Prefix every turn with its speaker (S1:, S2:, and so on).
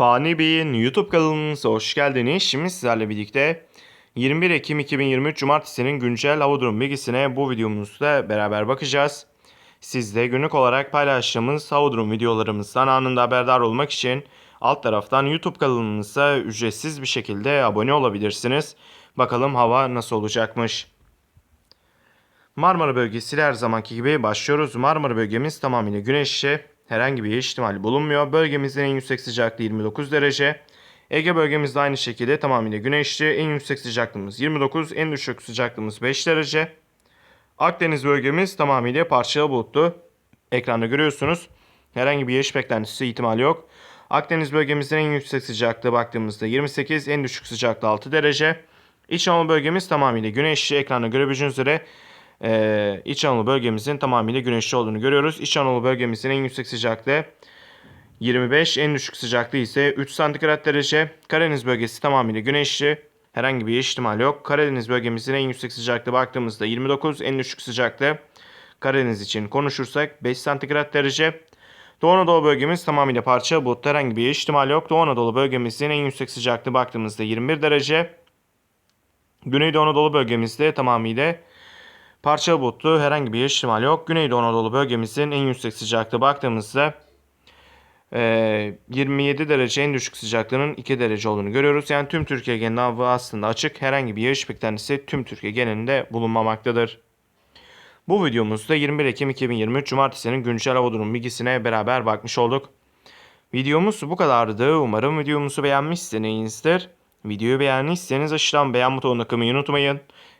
S1: Fani Bey'in YouTube kanalımıza hoş geldiniz. Şimdi sizlerle birlikte 21 Ekim 2023 Cumartesi'nin güncel hava durum bilgisine bu videomuzda beraber bakacağız. Siz de günlük olarak paylaştığımız hava durum videolarımızdan anında haberdar olmak için alt taraftan YouTube kanalımıza ücretsiz bir şekilde abone olabilirsiniz. Bakalım hava nasıl olacakmış. Marmara bölgesiyle her zamanki gibi başlıyoruz. Marmara bölgemiz tamamıyla güneşli. Herhangi bir ihtimali bulunmuyor. Bölgemizin en yüksek sıcaklığı 29 derece. Ege bölgemizde aynı şekilde tamamıyla güneşli. En yüksek sıcaklığımız 29, en düşük sıcaklığımız 5 derece. Akdeniz bölgemiz tamamıyla parçalı bulutlu. Ekranda görüyorsunuz. Herhangi bir yağış beklentisi ihtimali yok. Akdeniz bölgemizin en yüksek sıcaklığı baktığımızda 28, en düşük sıcaklığı 6 derece. İç Anadolu bölgemiz tamamıyla güneşli. Ekranda görebileceğiniz üzere ee, İç Anadolu bölgemizin tamamıyla güneşli olduğunu görüyoruz. İç Anadolu bölgemizin en yüksek sıcaklığı 25, en düşük sıcaklığı ise 3 santigrat derece. Karadeniz bölgesi tamamıyla güneşli. Herhangi bir yağış ihtimali yok. Karadeniz bölgemizin en yüksek sıcaklığı baktığımızda 29, en düşük sıcaklığı Karadeniz için konuşursak 5 santigrat derece. Doğu Anadolu bölgemiz tamamıyla parça bulutlu herhangi bir yağış ihtimali yok. Doğu Anadolu bölgemizin en yüksek sıcaklığı baktığımızda 21 derece. Güneydoğu Anadolu bölgemizde tamamıyla Parçalı bulutlu herhangi bir yağış ihtimali yok. Güneydoğu Anadolu bölgemizin en yüksek sıcaklığı baktığımızda e, 27 derece en düşük sıcaklığının 2 derece olduğunu görüyoruz. Yani tüm Türkiye genelinde hava aslında açık. Herhangi bir yağış beklentisi tüm Türkiye genelinde bulunmamaktadır. Bu videomuzda 21 Ekim 2023 Cumartesi'nin güncel hava durum bilgisine beraber bakmış olduk. Videomuz bu kadardı. Umarım videomuzu beğenmişsinizdir. Videoyu beğendiyseniz aşağıdan beğen butonuna kılmayı unutmayın.